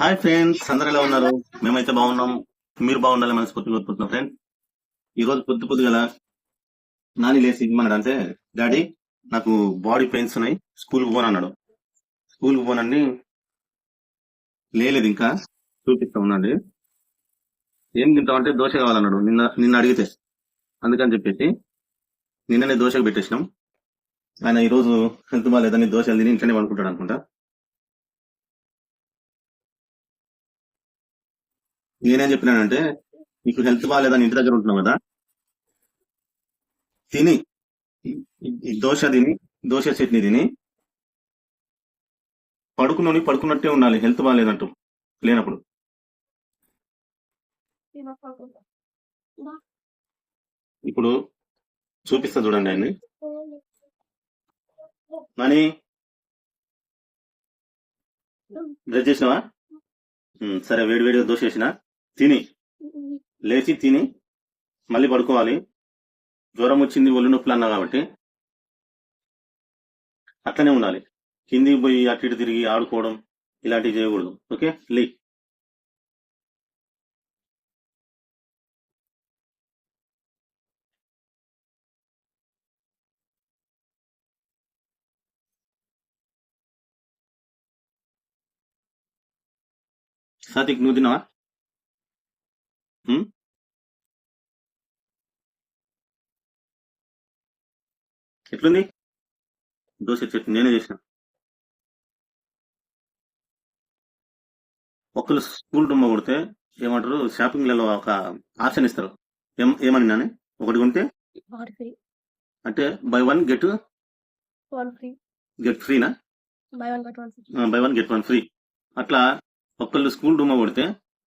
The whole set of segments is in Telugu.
హాయ్ ఫ్రెండ్స్ అందరు ఎలా ఉన్నారు? మేమైతే బాగున్నాం. మీరు బాగుండాలి మనస్ఫూర్తి కోరుకుంటున్నాం ఫ్రెండ్. ఈ రోజు పొద్దు పొద్దుగల నాని లేచి ఇమ్మన్నాడు అంటే డాడీ నాకు బాడీ పెయిన్స్ ఉన్నాయి. స్కూల్ పోను అన్నాడు స్కూల్ పోనండి లేలేదు ఇంకా. చూపిస్తా ఉన్నాడు. ఏం తింటావు అంటే దోశ కావాలన్నాడు. నిన్న నిన్న అడిగితే. అందుకని చెప్పేసి నిన్ననే దోశకు పెట్టేసినాం. ఆయన ఈ రోజు హెల్త్ బాగాలేదని దోశలు తిని ఇంట్లోనే పడుకుంటాడు అనుకుంటా. నేనేం చెప్పినానంటే నీకు హెల్త్ బాగాలేదని ఇంటి దగ్గర ఉంటున్నావు కదా తిని దోశ తిని దోశ చట్నీ తిని పడుకున్నోని పడుకున్నట్టే ఉండాలి హెల్త్ బాగాలేదంటూ లేనప్పుడు. ఇప్పుడు చూపిస్తా చూడండి ఆయన్ని. నాని డ్రెస్ చేసినావా? సరే వేడి వేడిగా దోశ చేసినా తిని. లేచి తిని మళ్ళీ పడుకోవాలి. జ్వరం వచ్చింది ఒళ్ళు నొప్పులు అన్నా కాబట్టి. అట్లనే ఉండాలి. కిందికి పోయి అటు ఇటు తిరిగి ఆడుకోవడం ఇలాంటివి చేయకూడదు. ఓకే? లే. సాతిక్ నువ్వు తిన్నావా? ఉమ్? ఎట్లుంది? దోశ చట్నీ నేనే చేసిన. ఒక్కరు స్కూల్ డుమ్మ కొడితే ఏమంటారు షాపింగ్లలో ఒక ఆప్షన్ ఇస్తారు. ఏం ఏమని నాని? ఒకటి కొంటే? అంటే buy one get one free. Get ఫ్రీనా? Buy one get one free. Buy one get one free. అట్లా ఒక్కళ్ళు స్కూల్ డుమ్మ కొడితే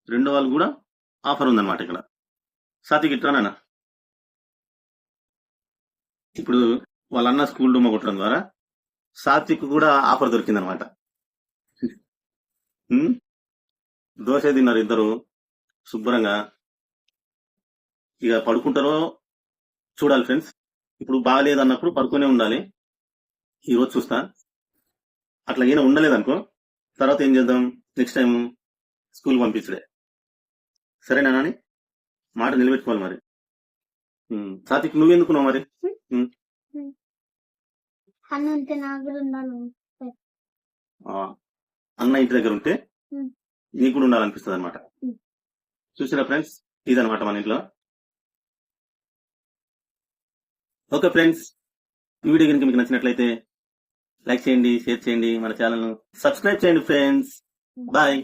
రెండో వాళ్ళు కూడా ఆఫర్ ఉందన్నమాట ఇక్కడ. సాతికి నాన్న. ఇప్పుడు వాళ్ళ అన్న స్కూల్ రూమ్ కొట్టడం ద్వారా సాత్విక్ కూడా ఆఫర్ దొరికిందనమాట దోశ తిన్నారు ఇద్దరు శుభ్రంగా. ఇక పడుకుంటారో చూడాలి ఫ్రెండ్స్. ఇప్పుడు బాగాలేదన్నప్పుడు పడుకునే ఉండాలి. ఈరోజు చూస్తా. అట్లా ఏమైనా ఉండలేదనుకో తర్వాత ఏం చేద్దాం? నెక్స్ట్ టైం స్కూల్ పంపించడే. సరేనా నాని? మాట నిలబెట్టుకోవాలి మరి. సాత్విక్ నువ్వెందుకున్నావు మరి? అన్న ఇంటి దగ్గర ఉంటే. నీకు కూడా ఉండాలనిపిస్తుంది అనమాట. చూసారా ఫ్రెండ్స్? ఇదనమాట మన ఇంట్లో. ఓకే ఫ్రెండ్స్ ఈ వీడియో కనుక మీకు నచ్చినట్లయితే లైక్ చేయండి షేర్ చేయండి మన ఛానల్ సబ్స్క్రైబ్ చేయండి ఫ్రెండ్స్. బాయ్.